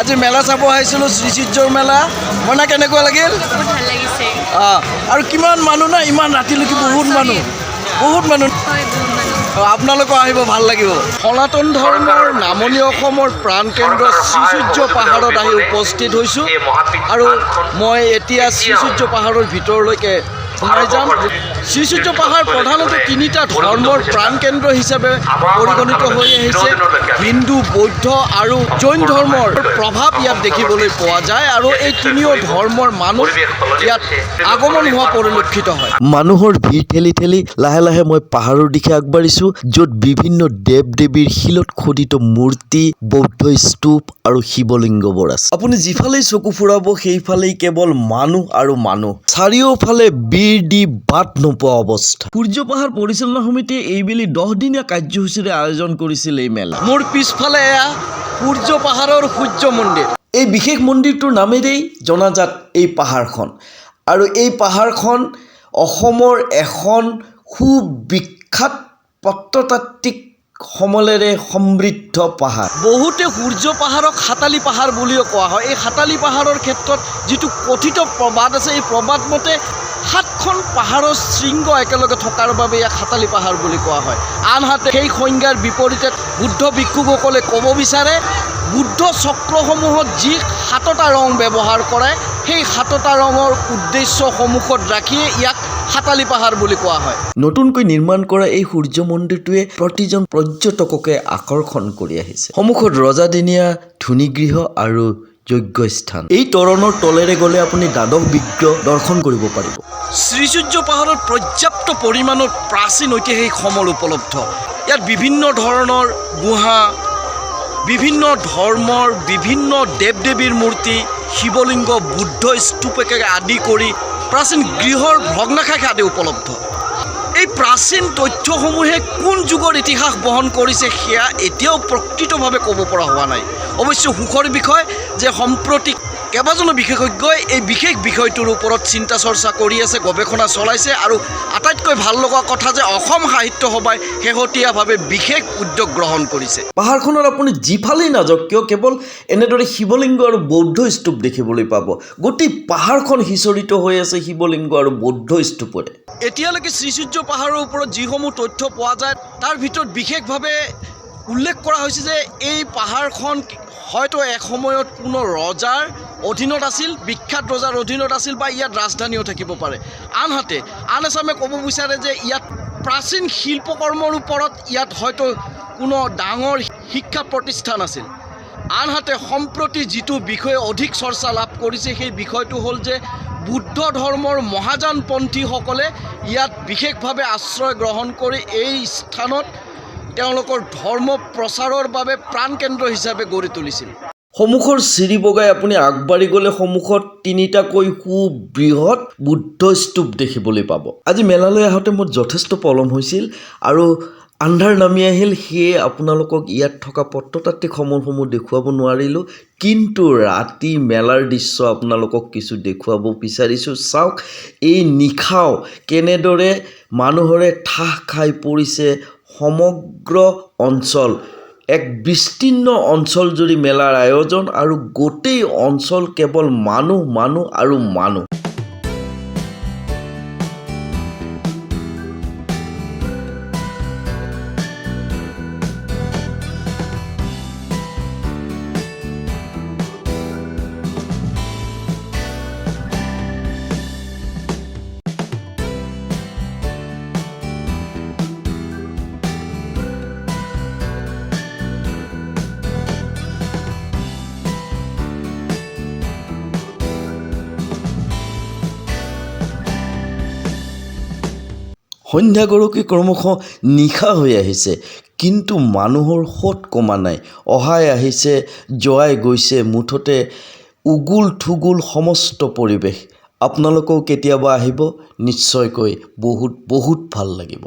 আজি মেলা চাব আহিছিলোঁ শ্ৰীচূৰ্যৰ মেলা। মানে কেনেকুৱা লাগিল? আৰু কিমান মানুহ না ইমান ৰাতিলৈকে বহুত মানুহ বহুত মানুহ। বহুত মানুহ। অঁ, আপোনালোকো আহিব ভালো লাগিব। সনাতন ধৰ্মৰ নামনি অসমৰ প্ৰাণকেন্দ্ৰ শ্ৰীচূৰ্য পাহাৰত আহি উপস্থিত হৈছোঁ। আৰু মই এতিয়া শ্ৰীচূৰ্য পাহাৰৰ ভিতৰলৈকে যাম শ্ৰীচূৰ্য পাহাৰ প্ৰধানতে তিনিটা ধৰ্মৰ প্ৰাণকেন্দ্ৰ হিচাপে পৰিগণিত হৈ আহিছে। হিন্দু বৌদ্ধ আৰু জৈন ধৰ্মৰ প্ৰভাৱ ইয়াত দেখিবলৈ পোৱা যায় আৰু এই তিনিও ধৰ্মৰ মানুহ ইয়াত আগমন হোৱা পৰিলক্ষিত হয়। মানুহৰ ভিৰ ঠেলি ঠেলি লাহে লাহে মই পাহাৰৰ দিশে আগবাঢ়িছোঁ য'ত বিভিন্ন দেৱ দেৱীৰ শিলত খোদিত মূৰ্তি বৌদ্ধ স্তূপ আৰু শিৱলিংগবোৰ আছে। আপুনি যিফালেই চকু ফুৰাব, সেইফালেই কেৱল মানুহ আৰু মানুহ। চাৰিওফালে বীৰ দি বাট নোপোৱা অৱস্থা। সূৰ্য পাহাৰ পৰিচালনা সমিতিয়ে এইবেলি দহদিনীয়া কাৰ্যসূচীৰে আয়োজন কৰিছিল এই মেলা। মোৰ পিছফালে এয়া সূৰ্য পাহাৰৰ সূৰ্য মন্দিৰ। এই বিশেষ মন্দিৰটোৰ নামেৰেই জনাজাত এই পাহাৰখন। আৰু এই পাহাৰখন অসমৰ এখন সুবিখ্যাত প্ৰত্নতাত্ত্বিক সমলেৰে সমৃদ্ধ পাহাৰ। বহুতে সূৰ্য পাহাৰক সাতালি পাহাৰ বুলিও কোৱা হয়। এই সাতালি পাহাৰৰ ক্ষেত্ৰত যিটো কথিত প্ৰবাদ আছে, এই প্ৰবাদ মতে সাতখন পাহাৰৰ শৃংগ একেলগে থকাৰ বাবে ইয়াক সাতালি পাহাৰ বুলি কোৱা হয়। আনহাতে, সেই সংজ্ঞাৰ বিপৰীতে বুদ্ধ ভিক্ষুকসকলে ক'ব বিচাৰে, বুদ্ধ চক্ৰসমূহত যি সাতটা ৰং ব্যৱহাৰ কৰে, সেই সাতটা ৰঙৰ উদ্দেশ্য সন্মুখত ৰাখিয়ে ইয়াক সাতালি পাহাৰ বুলি কোৱা হয়। নতুনকৈ নিৰ্মাণ কৰা এই সূৰ্য মন্দিৰটোৱে প্ৰতিজন পৰ্যটককে আকৰ্ষণ কৰি আহিছে। সন্মুখত ৰজাদিনীয়া ধুনীগৃহ আৰু যজ্ঞ স্থান এই তৰণৰ তলেৰে গ'লে আপুনি দ্বাদশ বিগ্ৰহ দৰ্শন কৰিব পাৰিব। শ্ৰীসূৰ্য পাহাৰত পৰ্যাপ্ত পৰিমাণৰ প্ৰাচীন ঐতিহাসিক সমল উপলব্ধ। ইয়াত বিভিন্ন ধৰণৰ গুহা বিভিন্ন ধৰ্মৰ বিভিন্ন দেৱ দেৱীৰ মূৰ্তি শিৱলিংগ বুদ্ধ স্তূপকে আদি কৰি প্ৰাচীন গৃহৰ ভগ্নাশাখ আদি উপলব্ধ। এই প্ৰাচীন তথ্যসমূহে কোন যুগৰ ইতিহাস বহন কৰিছে সেয়া এতিয়াও প্ৰকৃতভাৱে ক'ব পৰা হোৱা নাই। অৱশ্যে সুখৰ বিষয় যে সম্প্ৰতি কেইবাজনো বিশেষজ্ঞই এই বিশেষ বিষয়টোৰ ওপৰত চিন্তা চৰ্চা কৰি আছে গৱেষণা চলাইছে আৰু আটাইতকৈ ভালো লগা কথা যে অসম সাহিত্য সভাই শেহতীয়াভাৱে বিশেষ উদ্যোগ গ্ৰহণ কৰিছে। পাহাৰখনত আপুনি যিফালেই নাযাওক কিয় কেৱল এনেদৰে শিৱলিংগ আৰু বৌদ্ধ স্তূপ দেখিবলৈ পাব। গোটেই পাহাৰখন সিঁচৰিত হৈ আছে শিৱলিংগ আৰু বৌদ্ধ স্তূপৰে এতিয়ালৈকে শ্ৰীসূৰ্য পাহাৰৰ ওপৰত যিসমূহ তথ্য পোৱা যায় তাৰ ভিতৰত বিশেষভাৱে উল্লেখ কৰা হৈছে যে এই পাহাৰখন হয়তো এসময়ত কোনো ৰজাৰ অধীনত আছিল, বিখ্যাত ৰজাৰ অধীনত আছিল বা ইয়াত ৰাজধানীও থাকিব পাৰে। আনহাতে, আন এচামে ক'ব বিচাৰে যে ইয়াত প্ৰাচীন শিল্পকৰ্মৰ ওপৰত ইয়াত হয়তো কোনো ডাঙৰ শিক্ষা প্ৰতিষ্ঠান আছিল। আনহাতে, সম্প্ৰতি যিটো বিষয়ে অধিক চৰ্চা লাভ কৰিছে, সেই বিষয়টো হ'ল যে বুদ্ধ ধৰ্মৰ মহাযানপন্থীসকলে ইয়াত বিশেষভাৱে আশ্ৰয় গ্ৰহণ কৰি এই স্থানত তেওঁলোকৰ ধৰ্ম প্ৰচাৰৰ বাবে প্ৰাণকেন্দ্ৰ হিচাপে গঢ়ি তুলিছিল। সন্মুখৰ চিৰি বগাই আপুনি আগবাঢ়ি গ'লে সন্মুখত তিনিটাকৈ সুবৃহৎ বুদ্ধ স্তূপ দেখিবলৈ পাব। আজি মেলালৈ আহোঁতে মোৰ যথেষ্ট পলম হৈছিল আৰু আন্ধাৰ নামি আহিল, সেয়ে আপোনালোকক ইয়াত থকা প্ৰত্নতাত্ত্বিক সমলসমূহ দেখুৱাব নোৱাৰিলোঁ। কিন্তু ৰাতি মেলাৰ দৃশ্য আপোনালোকক কিছু দেখুৱাব বিচাৰিছোঁ। চাওক, এই নিশাও কেনেদৰে মানুহৰে ঠাহ খাই পৰিছে সমগ্ৰ অঞ্চল, এক বিস্তীৰ্ণ অঞ্চল জুৰি মেলাৰ আয়োজন আৰু গোটেই অঞ্চল কেৱল মানুহ মানুহ আৰু মানুহ। সন্ধ্যা গৰকি ক্ৰমশঃ নিশা হৈ আহিছে। কিন্তু মানুহৰ সোঁত কমা নাই। অহাই আহিছে যোৱাই গৈছে মুঠতে উগুল থুগুল সমস্ত পৰিৱেশ। আপোনালোকেও কেতিয়াবা আহিব, নিশ্চয়কৈ বহুত বহুত ভালো লাগিব।